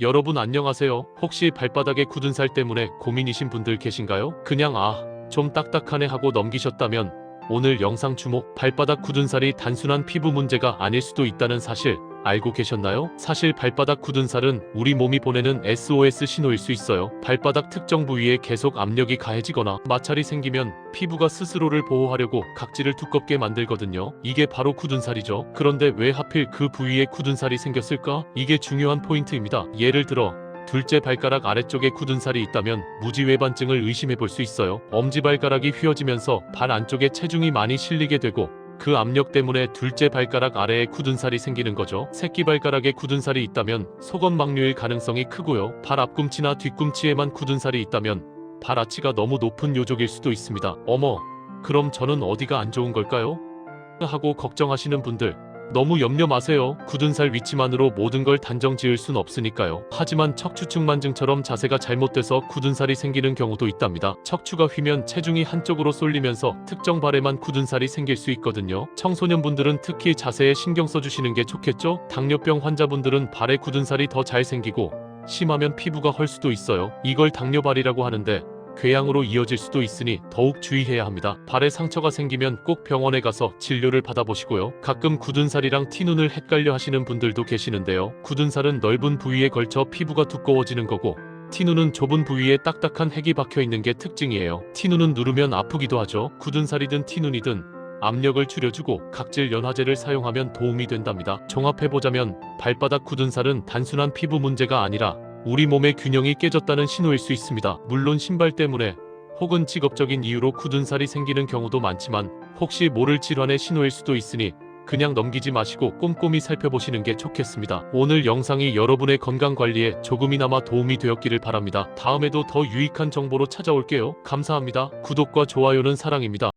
여러분 안녕하세요. 혹시 발바닥에 굳은 살 때문에 고민이신 분들 계신가요? 그냥 아, 좀 딱딱하네 하고 넘기셨다면 오늘 영상 주목 발바닥 굳은 살이 단순한 피부 문제가 아닐 수도 있다는 사실 알고 계셨나요? 사실 발바닥 굳은 살은 우리 몸이 보내는 SOS 신호일 수 있어요. 발바닥 특정 부위에 계속 압력이 가해지거나 마찰이 생기면 피부가 스스로를 보호하려고 각질을 두껍게 만들거든요. 이게 바로 굳은 살이죠. 그런데 왜 하필 그 부위에 굳은 살이 생겼을까? 이게 중요한 포인트입니다. 예를 들어 둘째 발가락 아래쪽에 굳은 살이 있다면 무지외반증을 의심해 볼 수 있어요. 엄지발가락이 휘어지면서 발 안쪽에 체중이 많이 실리게 되고 그 압력 때문에 둘째 발가락 아래에 굳은 살이 생기는 거죠. 새끼 발가락에 굳은 살이 있다면 속엄막류일 가능성이 크고요. 발 앞꿈치나 뒤꿈치에만 굳은 살이 있다면 발 아치가 너무 높은 요족일 수도 있습니다. 어머, 그럼 저는 어디가 안 좋은 걸까요? 하고 걱정하시는 분들 너무 염려 마세요. 굳은 살 위치만으로 모든 걸 단정 지을 순 없으니까요. 하지만 척추측만증처럼 자세가 잘못돼서 굳은 살이 생기는 경우도 있답니다. 척추가 휘면 체중이 한쪽으로 쏠리면서 특정 발에만 굳은 살이 생길 수 있거든요. 청소년분들은 특히 자세에 신경 써주시는 게 좋겠죠? 당뇨병 환자분들은 발에 굳은 살이 더 잘 생기고 심하면 피부가 헐 수도 있어요. 이걸 당뇨발이라고 하는데 궤양으로 이어질 수도 있으니 더욱 주의해야 합니다. 발에 상처가 생기면 꼭 병원에 가서 진료를 받아보시고요. 가끔 굳은 살이랑 티눈을 헷갈려 하시는 분들도 계시는데요. 굳은 살은 넓은 부위에 걸쳐 피부가 두꺼워지는 거고 티눈은 좁은 부위에 딱딱한 핵이 박혀 있는 게 특징이에요. 티눈은 누르면 아프기도 하죠. 굳은 살이든 티눈이든 압력을 줄여주고 각질 연화제를 사용하면 도움이 된답니다. 종합해보자면 발바닥 굳은 살은 단순한 피부 문제가 아니라 우리 몸의 균형이 깨졌다는 신호일 수 있습니다. 물론 신발 때문에 혹은 직업적인 이유로 굳은 살이 생기는 경우도 많지만 혹시 모를 질환의 신호일 수도 있으니 그냥 넘기지 마시고 꼼꼼히 살펴보시는 게 좋겠습니다. 오늘 영상이 여러분의 건강 관리에 조금이나마 도움이 되었기를 바랍니다. 다음에도 더 유익한 정보로 찾아올게요. 감사합니다. 구독과 좋아요는 사랑입니다.